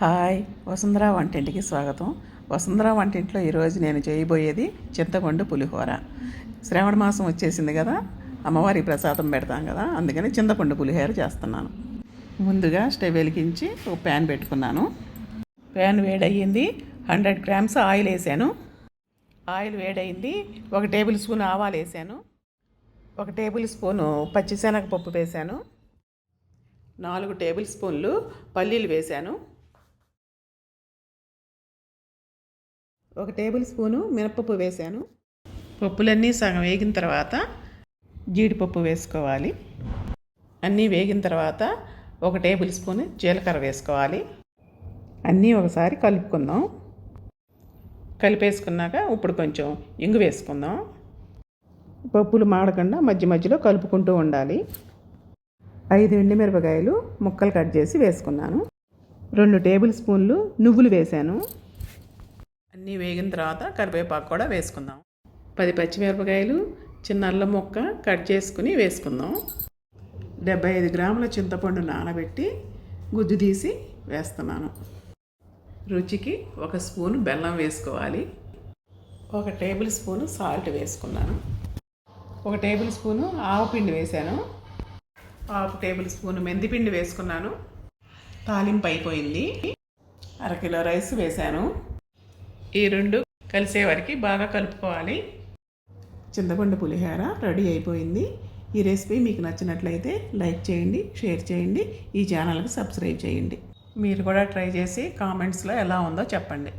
Hi Vasundhara వంటింటికి స్వాగతం. వసుంధర వంటింట్లో ఈరోజు నేను చేయబోయేది చింతపండు పులిహోర. శ్రావణ మాసం వచ్చేసింది కదా అమ్మవారి ప్రసాదం పెడతాం కదా అందుకని చింతపండు పులిహోర చేస్తున్నాను. ముందుగా స్టవ్ వెలిగించి ఒక ప్యాన్ పెట్టుకున్నాను. ప్యాన్ వేడయ్యింది హండ్రెడ్ గ్రామ్స్ ఆయిల్ వేసాను. ఆయిల్ వేడయింది ఒక టేబుల్ స్పూన్ ఆవాలు వేసాను. ఒక టేబుల్ స్పూను పచ్చిశనగపప్పు వేసాను. నాలుగు టేబుల్ స్పూన్లు పల్లీలు వేశాను ఒక టేబుల్ స్పూను మినపప్పు వేశాను పప్పులన్నీ సగం వేగిన తర్వాత జీడిపప్పు వేసుకోవాలి. అన్నీ వేగిన తర్వాత ఒక టేబుల్ స్పూన్ జీలకర్ర వేసుకోవాలి. అన్నీ ఒకసారి కలుపుకుందాం. కలిపేసుకున్నాక ఇప్పుడు కొంచెం ఇంగు వేసుకుందాం. పప్పులు మాడకుండా మధ్య మధ్యలో కలుపుకుంటూ ఉండాలి. ఐదు ఎండుమిరపకాయలు ముక్కలు కట్ చేసి వేసుకున్నాను. రెండు టేబుల్ స్పూన్లు నువ్వులు వేశాను అన్నీ వేగిన తర్వాత కరివేపాకు కూడా వేసుకుందాం. పది పచ్చిమిరపకాయలు చిన్న అల్లం ముక్క కట్ చేసుకుని వేసుకుందాం. డెబ్బై ఐదు గ్రాముల చింతపండు నానబెట్టి గుజ్జు తీసి వేస్తున్నాను. రుచికి ఒక స్పూన్ బెల్లం వేసుకోవాలి. ఒక టేబుల్ స్పూను సాల్ట్ వేసుకున్నాను. ఒక టేబుల్ స్పూను ఆవపిండి వేశాను. హాఫ్ టేబుల్ స్పూన్ మెంతిపిండి వేసుకున్నాను. తాలింపు అయిపోయింది. అరకిలో రైస్ వేశాను. ఈ రెండు కలిసే వరకు బాగా కలుపుకోవాలి. చింతపండు పులిహోర రెడీ అయిపోయింది. ఈ రెసిపీ మీకు నచ్చినట్లయితే లైక్ చేయండి షేర్ చేయండి ఈ ఛానల్కి సబ్స్క్రైబ్ చేయండి. మీరు కూడా ట్రై చేసి కామెంట్స్లో ఎలా ఉందో చెప్పండి.